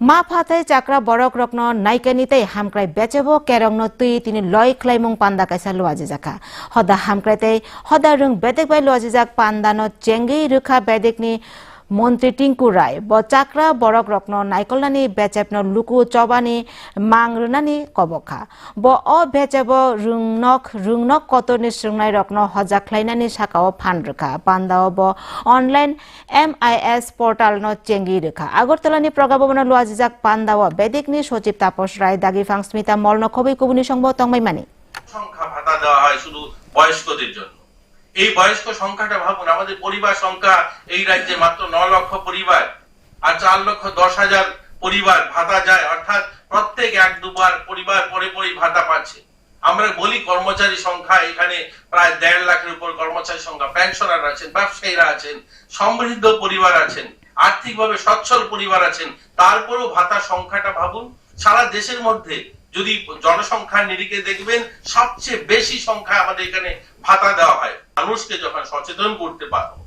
মা ফাতাই চাকরা বরক রত্ন নাইকানিতাই হামক্রাই বেচেব কেরংন তুই তিনি লয় খ্লাইমুং পান্দা কাইসা লুয়াজি জাকা হদা হামক্রাইতাই হদা রং বেদেক বাই লুয়াজি জাক পান্দানো চেঙ্গি রুখা বেদেকনি মন্ত্রী টিঙ্কু রায় ব চাকরা বরক রত্ন, নাইকলনানি, বেচেপন, লুকু, চবানি মাং রুনানি কবখা। ব অ বেচেব রুংনক রুংনক কতনি সুংনাই রত্ন হজা খ্লাইনানি সাকাও ফান রুখা। পান্দাও ব, online M I S portal ন, চেঙ্গি রেখা। আগরতলানি প্রগাবন লুয়াজিজাক পান্দাও বেদিকনি, সচিব তাপস রায়, দাগি ফাং স্মিতা মলন খবই কুবুনি সংব তংমাইমানি সংখ্যা ভাতা দেওয়া হয় শুধু বয়স্কদের জন্য। এই বয়স্ক সংখ্যাটা ভাবুন, আমাদের পরিবার সংখ্যা এই রাজ্যে মাত্র ন লক্ষ পরিবার আর চার লক্ষ দশ হাজার পরিবার ভাতা যায়, অর্থাৎ প্রত্যেক এক দুবার পরিবার পরে পরে ভাতা পাচ্ছে। আমরা বলি কর্মচারী সংখ্যা, এখানে প্রায় দেড় লাখের উপর কর্মচারী সংখ্যা পেনশনার আছেন, ব্যবসায়ীরা আছেন, সমৃদ্ধ পরিবার আছেন, আর্থিকভাবে সচ্ছল পরিবার আছেন, তারপরেও ভাতা সংখ্যাটা ভাবুন, সারা দেশের মধ্যে যদি জনসংখ্যার নিরিখে দেখবেন, সবচেয়ে বেশি সংখ্যা আমাদের এখানে ভাতা দেওয়া হয়। মানুষকে যখন সচেতন করতে পারব